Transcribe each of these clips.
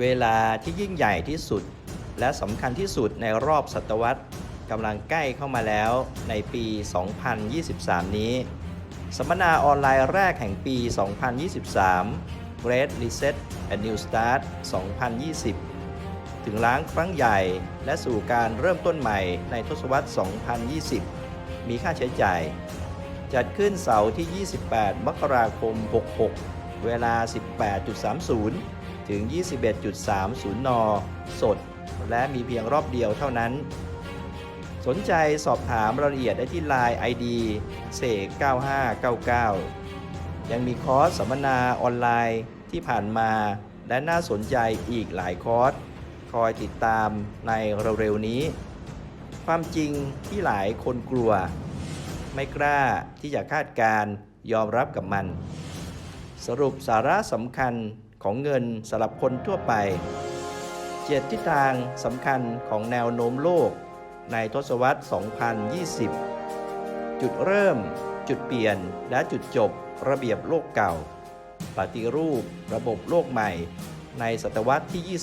เวลาที่ยิ่งใหญ่ที่สุด และสำคัญที่สุดในรอบศตวรรษกำลังใกล้เข้ามาแล้วในปี 2023 นี้ สัมมนาออนไลน์แรกแห่งปี 2023 Great Reset and New Start 2020 ถึงล้างครั้งใหญ่และสู่การเริ่มต้นใหม่ในทศวรรษ 2020 มีค่าใช้จ่าย จัดขึ้นเสาร์ที่ 28 มกราคม 66 เวลา 18.30 ถึง 21.30 น สด และมีเพียงรอบเดียวเท่านั้น สนใจสอบถามรายละเอียดได้ที่ Line ID เสก9599 ยังมีคอร์สสัมมนาออนไลน์ที่ผ่านมาและน่าสนใจอีกหลายคอร์ส คอยติดตามในเร็วๆนี้ ความจริงที่หลายคนกลัว ไม่กล้าที่จะคาดการยอมรับกับมัน สรุปสาระสำคัญของเงินสำหรับคนทั่วไป เจ็ดทิศทางสำคัญของแนวโน้มโลก ในทศวรรษ 2020 จุดเริ่ม จุดเปลี่ยน และจุดจบระเบียบโลกเก่า ปฏิรูประบบโลกใหม่ ในศตวรรษที่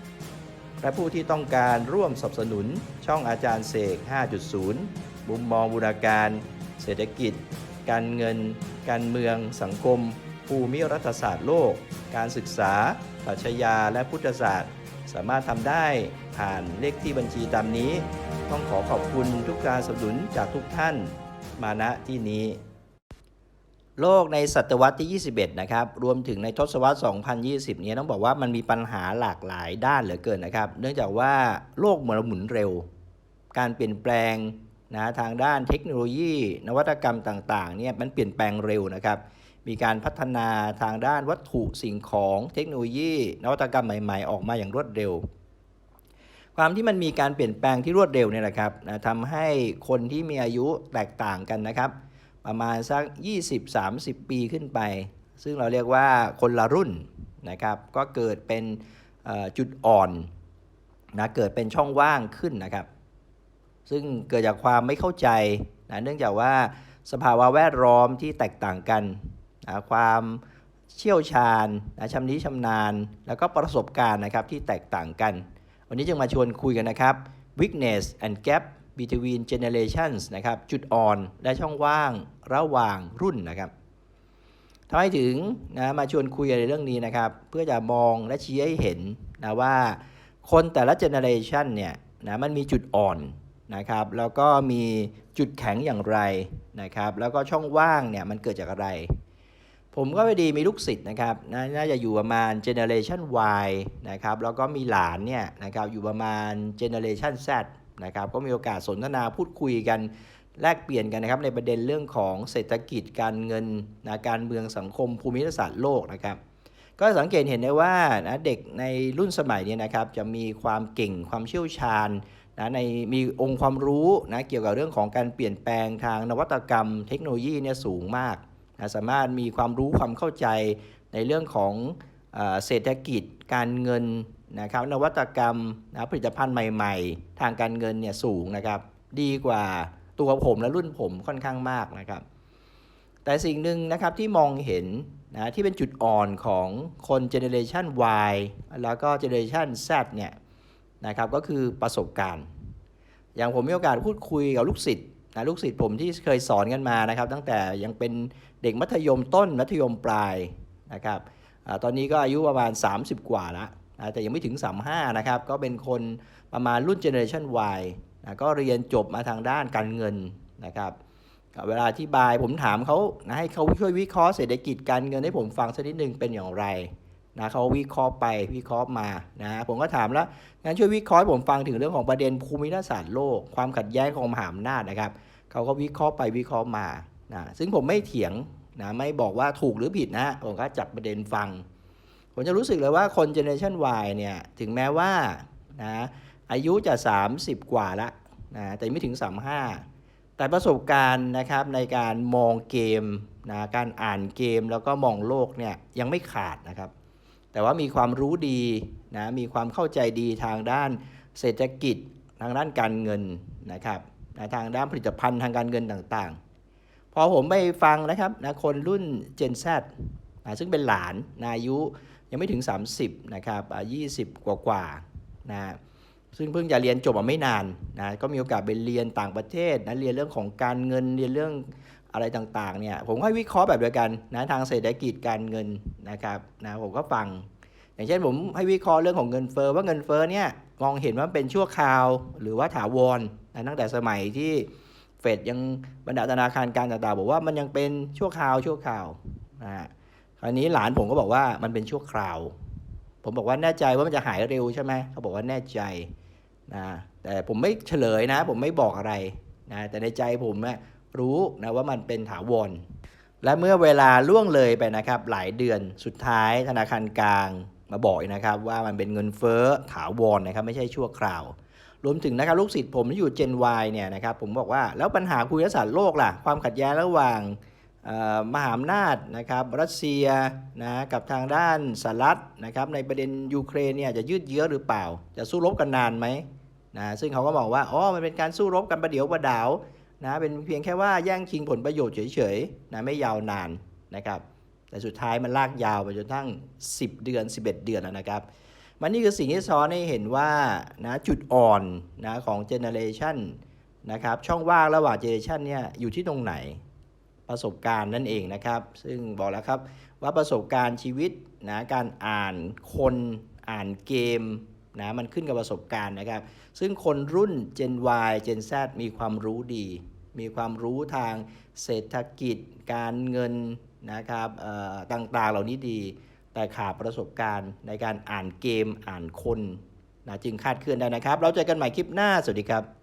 21 และผู้ที่ต้องการร่วมสนับสนุนช่องอาจารย์เสก 5.0 มุมมองบูรณาการ เศรษฐกิจ การเงิน การเมือง สังคม ภูมิรัฐศาสตร์โลก การศึกษาปรัชญาและพุทธศาสตร์ สามารถทำได้ผ่านเลขที่บัญชีตามนี้ ต้องขอขอบคุณทุกการสนับสนุนจากทุกท่าน มาณที่นี้ โลกในศตวรรษที่ 21 นะครับ รวมถึงในทศวรรษ 2020เนี่ยต้องบอกว่ามันมีปัญหาหลากหลายด้านเหลือเกินนะครับ เนื่องจากว่าโลกหมือนหมุนเร็ว การเปลี่ยนแปลงนะทางด้านเทคโนโลยี นวัตกรรมต่างๆเนี่ยมันเปลี่ยนแปลงเร็วนะครับ มีการพัฒนาทางด้านวัตถุสิ่งของเทคโนโลยี นวัตกรรมใหม่ ๆ ออกมาอย่างรวดเร็ว ความที่มันมีการเปลี่ยนแปลงที่รวดเร็วเนี่ยนะครับนะทำให้คนที่มีอายุแตกต่างกันนะครับ ประมาณสัก 20-30 ปีขึ้นไป ซึ่งเราเรียกว่าคนละรุ่นนะครับ ก็เกิดเป็นจุดอ่อนนะเกิดเป็นช่องว่างขึ้นนะครับ ซึ่งเกิดจากความไม่เข้าใจนะเนื่องจากว่าสภาวะแวดล้อมที่แตกต่างกัน นะความเชี่ยวชาญนะชำนิชำนาญ แล้วก็ประสบการณ์นะครับที่แตกต่างกัน วันนี้จึงมาชวนคุยกันนะครับ weakness and gap between generations นะครับจุดอ่อนและช่องว่างระหว่างรุ่นนะครับทำให้ถึงนะมาชวนคุยในเรื่องนี้นะครับ เพื่อจะมองและชี้ให้เห็นนะว่าคนแต่ละ generation เนี่ยนะมันมีจุดอ่อนนะครับแล้วก็มีจุดแข็งอย่างไรนะครับ แล้วก็ช่องว่างเนี่ยมันเกิดจากอะไร ผมก็ไปดีมีลูกศิษย์นะครับน่าจะอยู่ประมาณ generation Y นะครับแล้วก็มีหลานเนี่ยนะครับอยู่ประมาณ generation Z นะครับก็มีโอกาสสนทนาพูดคุยกันแลกเปลี่ยนกันนะครับในประเด็นเรื่องของเศรษฐกิจการเงินนะการเมืองสังคมภูมิรัฐศาสตร์โลกนะครับก็สังเกตเห็นได้ว่านะเด็กในรุ่นสมัยนี้นะครับจะมีความเก่งความเชี่ยวชาญนะในมีองค์ความรู้นะเกี่ยวกับเรื่องของการเปลี่ยนแปลงทางนวัตกรรมเทคโนโลยีเนี่ยสูงมาก สามารถมีความรู้ความเข้าใจในเรื่องของเศรษฐกิจการเงินนะครับนวัตกรรมนะผลิตภัณฑ์ใหม่ๆ ทางการเงินเนี่ยสูงนะครับ ดีกว่าตัวผมและรุ่นผมค่อนข้างมากนะครับ แต่สิ่งหนึ่งนะครับที่มองเห็นนะที่เป็นจุดอ่อนของคนเจเนเรชัน Y แล้วก็เจเนเรชัน Z เนี่ยนะครับก็คือประสบการณ์ อย่างผมมีโอกาสพูดคุยกับลูกศิษย์ นะลูกศิษย์ผมที่เคยสอนกันมานะครับ ตั้งแต่ยังเป็นเด็กมัธยมต้นมัธยมปลายนะครับอตอนนี้ก็อายุประมาณ 30 กว่าแล้วนะแต่ยังไม่ถึง 35 นะครับ ก็เป็นคนประมาณรุ่นเจเนเรชัน Y นะก็เรียนจบมาทางด้านการเงินนะครับเวลาอธิบายผมถามเขานะให้เขาช่วยวิเคราะห์เศรษฐกิจการเงินให้ผมฟังสักนิดนึงเป็นอย่างไร นะเขาวิเคราะห์ไปวิเคราะห์มานะผมก็ถามแล้วงั้นช่วยวิเคราะห์ผมฟังถึงเรื่องของประเด็นภูมิรัฐศาสตร์โลก ความขัดแย้งของมหาอำนาจนะครับเขาก็วิเคราะห์ไปวิเคราะห์มานะซึ่งผมไม่เถียงนะไม่บอกว่าถูกหรือผิดนะผมก็จับประเด็นฟัง ผมจะรู้สึกเลยว่าคนเจเนอเรชัน Y เนี่ยถึงแม้ว่านะอายุจะ 30 กว่าละนะแต่ไม่ถึง 35 แต่ประสบการณ์นะครับในการมองเกมนะการอ่านเกมแล้วก็มองโลกเนี่ยยังไม่ขาดนะครับ แต่ว่ามีความรู้ดีนะมีความเข้าใจดีทางด้านเศรษฐกิจทางด้านการเงินนะครับนะทางด้านผลิตภัณฑ์ทางการเงินต่างๆ พอผมไปฟังนะครับนะคนรุ่น Gen Z นะซึ่งเป็นหลานนะอายุยังไม่ถึง 30นะครับอ่า20กว่ากว่านะซึ่งเพิ่งจะเรียนจบมาไม่นานนะก็มีโอกาสไปเรียนต่างประเทศนะเรียนเรื่องของการเงินเรียนเรื่อง อะไรต่างๆเนี่ยผมก็ให้วิเคราะห์แบบเดียวกันนะทางเศรษฐกิจการเงินนะครับนะผมก็ฟัง อย่างเช่นผมให้วิเคราะห์เรื่องของเงินเฟ้อว่าเงินเฟ้อเนี่ยมองเห็นว่าเป็นชั่วคราวหรือว่าถาวรนะตั้งแต่สมัยที่เฟดยังบรรดาธนาคารการต่างๆบอกว่ามันยังเป็นชั่วคราวชั่วคราวนะคราวนี้หลานผมก็บอกว่ามันเป็นชั่วคราว ผมบอกว่าแน่ใจว่ามันจะหายเร็วใช่ไหมเขาบอกว่าแน่ใจนะแต่ผมไม่เฉลยนะ ผมไม่บอกอะไรนะแต่ในใจผมนะ รู้นะว่ามันเป็นถาวร และเมื่อเวลาล่วงเลยไปนะครับ หลายเดือนสุดท้ายธนาคารกลางมาบอกนะครับ ว่ามันเป็นเงินเฟ้อถาวรนะครับ ไม่ใช่ชั่วคราว รวมถึงนะครับลูกศิษย์ผมที่อยู่ Gen Y เนี่ยนะครับผมบอกว่าแล้วปัญหาภูมิศาสตร์โลกล่ะความขัดแย้งระหว่างมหาอำนาจนะครับรัสเซียนะกับทางด้านสหรัฐนะครับในประเด็นยูเครนเนี่ยจะยืดเยื้อหรือเปล่า จะสู้รบกันนานไหมนะซึ่งเขาก็บอกว่าอ๋อมันเป็นการสู้รบกันประเดี๋ยวประดาว นะเป็นเพียงแค่ว่าแย่งชิงผลประโยชน์เฉยๆนะไม่ยาวนานนะครับ แต่สุดท้ายมันลากยาวไปจนทั้ง 10 เดือน 11 เดือนแล้วนะครับ มันนี่คือสิ่งที่ซ้อนให้เห็นว่านะจุดอ่อนนะของเจเนเรชันนะครับช่องว่างระหว่างเจเนเรชันเนี่ยอยู่ที่ตรงไหนประสบการณ์นั่นเองนะครับ ซึ่งบอกแล้วครับว่าประสบการณ์ชีวิตนะการอ่านคนอ่านเกมนะมันขึ้นกับประสบการณ์นะครับ ซึ่งคนรุ่น Gen Y Gen Z มีความรู้ดี มีความรู้ทางเศรษฐกิจการเงินนะครับต่างๆเหล่านี้ดี แต่ขาดประสบการณ์ในการอ่านเกมอ่านคนนะจึงคาดเคลื่อนได้นะครับ เราเจอกันใหม่คลิปหน้า สวัสดีครับ